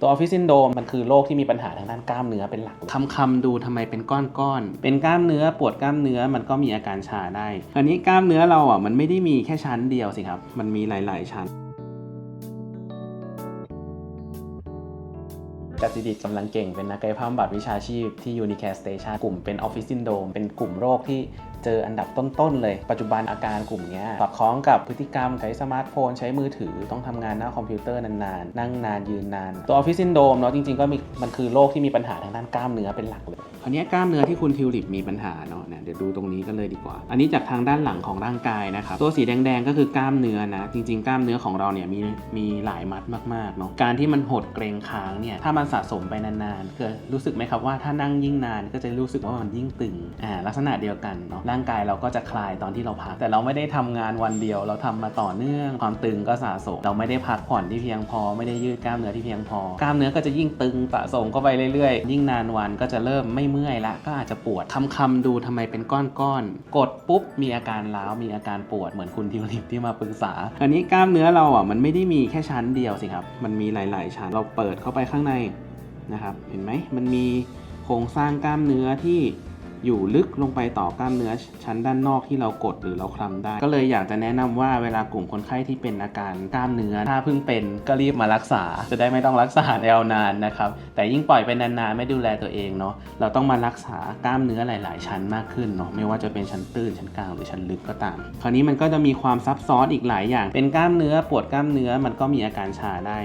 ตัวออฟฟิศซินโดมมันคือโรคที่มีปัญหาทางด้านกล้ามเนื้อเป็นหลักคำคำๆดูทำไมเป็นก้อนๆเป็นกล้ามเนื้อปวดกล้ามเนื้อมันก็มีอาการชาได้อันนี้กล้ามเนื้อเราอะมันไม่ได้มีแค่ชั้นเดียวสิครับ มันมีหลาย ๆ ชั้น จัดสิดิตกำลังเก่งเป็นนักกายภาพบำบัดวิชาชีพที่ Unicare Station กลุ่มเป็น Office Syndrome เป็นกลุ่มโรคที่เจออันดับต้น ๆ เลย ปัจจุบันอาการกลุ่มนี้สอดคล้องกับพฤติกรรมใช้สมาร์ทโฟน ใช้มือถือต้องทำงานหน้าคอมพิวเตอร์นาน ๆ นั่งนานยืนนาน ตัว Office Syndrome เนาะจริง ๆ ก็มีมันคือโรคที่มีปัญหาทางด้านกล้ามเนื้อเป็นหลักเลย คราวนี้กล้ามเนื้อที่คุณทิวลิปมีปัญหาเนาะเนี่ยเดี๋ยวดูตรงนี้กันเลยดีกว่า อันนี้จากทางด้านหลังของร่างกายนะครับตัวสีแดง ๆ ก็คือกล้ามเนื้อนะจริง ๆ กล้ามเนื้อของเราเนี่ยมีมีหลายมัดมากๆเนาะการที่มันหดเกรงค้างเนี่ยถ้ามันสะสมไปนานๆเกิดรู้สึกไหมครับว่าถ้านั่งยิ่งนานก็จะรู้สึกว่ามันยิ่งตึงอ่าลักษณะเดียวกันเนาะร่างกายเราก็จะคลายตอนที่เราพัก แต่เราไม่ได้ทำงานวันเดียว เราทำมาต่อเนื่องความตึงก็สะสม เราไม่ได้พักผ่อนที่เพียงพอ ไม่ได้ยืดกล้ามเนื้อที่เพียงพอกล้ามเนื้อก็จะยิ่งตึงสะสมเข้าไปเรื่อยๆ ยิ่งนานวันก็จะเริ่มไม่เมื่อยละก็อาจจะปวดคำคำๆดูทำไมเป็นก้อนๆกดปุ๊บมีอาการร้าวมีอาการปวดเหมือนคุณทิวลิปที่มาปรึกษา อันนี้กล้ามเนื้อเราอะมันไม่ได้มีแค่ชั้นเดียวสิครับมันมีหลาย ๆ ชั้นเราเปิดเข้าไปข้างใน นะครับ เห็นไหมมันมีโครงสร้างกล้ามเนื้อที่อยู่ลึกลงไปต่อกล้ามเนื้อชั้นด้านนอกที่เรากดหรือเราคลำได้ ก็เลยอยากจะแนะนำว่าเวลากลุ่มคนไข้ที่เป็นอาการกล้ามเนื้อ ถ้าเพิ่งเป็นก็รีบมารักษา จะได้ไม่ต้องรักษายาวนานนะครับ แต่ยิ่งปล่อยไปนานๆไม่ดูแลตัวเองเนาะเราต้องมารักษากล้ามเนื้อหลาย ๆ ชั้นมากขึ้นเนาะไม่ว่าจะเป็นชั้นตื้นชั้นกลางหรือชั้นลึกก็ตาม คราวนี้มันก็จะมีความซับซ้อนอีกหลายอย่าง เป็นกล้ามเนื้อปวดกล้ามเนื้อมันก็มีอาการชาได้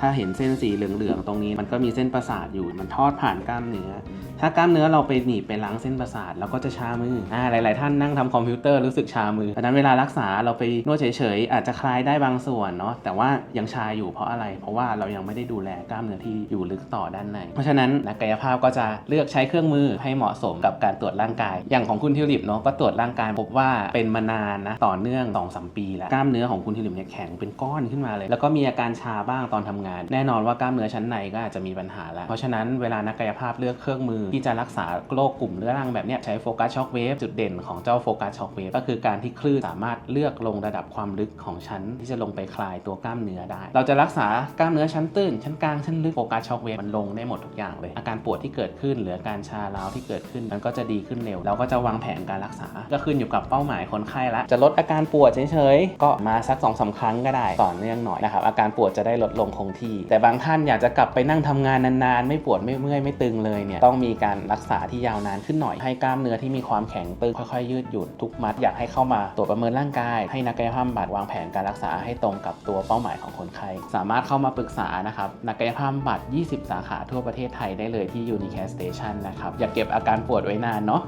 ถ้าเห็นเส้นสีเหลืองๆตรงนี้ มันก็มีเส้นประสาทอยู่มันทอดผ่านกล้ามเนื้อ ถ้ากล้ามเนื้อเราไปหนีบไปล้างเส้นประสาทเราก็จะชามืออ่าหลาย ๆ ท่านนั่งทำคอมพิวเตอร์รู้สึกชามือดังนั้นเวลารักษาเราไปนวดเฉย ๆ อาจจะคลายได้บางส่วนเนาะแต่ว่ายังชาอยู่เพราะอะไร เพราะว่าเรายังไม่ได้ดูแลกล้ามเนื้อที่อยู่ลึกต่อด้านใน เพราะฉะนั้นนักกายภาพก็จะเลือกใช้เครื่องมือให้เหมาะสมกับการตรวจร่างกาย อย่างของคุณทิวลิปเนาะก็ตรวจร่างกายพบว่าเป็นมานานนะต่อเนื่อง2อสปีแล้วกล้ามเนื้อของคุณทิวลิปเนี่ยแข็งเป็นก้อนขึ้นมาเลย แล้วก็มีอาการชาบ้างตอนทำงาน แน่นอนว่ากล้ามเนื้อชั้นในก็อาจจะมีปัญหาแล้วเพราะฉะนั้นเวลานักกายภาพเลือกเครื่องมือที่จะรักษาโรคกลุ่มเรื้อรังแบบนี้ใช้โฟกัสช็อคเวฟจุดเด่นของเจ้าโฟกัสช็อคเวฟก็คือการที่คลื่นสามารถเลือกลงระดับความลึกของชั้น ที่จะลงไปคลายตัวกล้ามเนื้อได้ เราจะรักษากล้ามเนื้อชั้นตื้น ชั้นกลางชั้นลึกโฟกัสช็อคเวฟมันลงได้หมดทุกอย่างเลย อาการปวดที่เกิดขึ้นหรือการชาร้าวที่เกิดขึ้นมันก็จะดีขึ้นเร็ว เราก็จะวางแผนการรักษา ก็ขึ้นอยู่กับเป้าหมายคนไข้ละจะลดอาการปวดเฉยๆก็มาสัก2อสาครั้งก็ได้ต่อเนื่องหน่อยนะครับอาการปวดจะได้ลดลงคงที่ แต่บางท่านอยากจะกลับไปนั่งทำงานนานๆ ไม่ปวดไม่เมื่อยไม่ตึงเลยเนี่ยต้องมีการรักษาที่ยาวนานขึ้นหน่อย ให้กล้ามเนื้อที่มีความแข็งตึงค่อยๆ ยืดหยุ่นทุกมัดอยากให้เข้ามาตรวจประเมินร่างกาย ให้นักกายภาพบำบัดวางแผนการรักษาให้ตรงกับตัวเป้าหมายของคนไข้สามารถเข้ามาปรึกษานะครับนักกายภาพบำบัด 20 สาขาทั่วประเทศไทยได้เลยที่ Unicare Station นะครับอย่าเก็บอาการปวดไว้นานเนาะ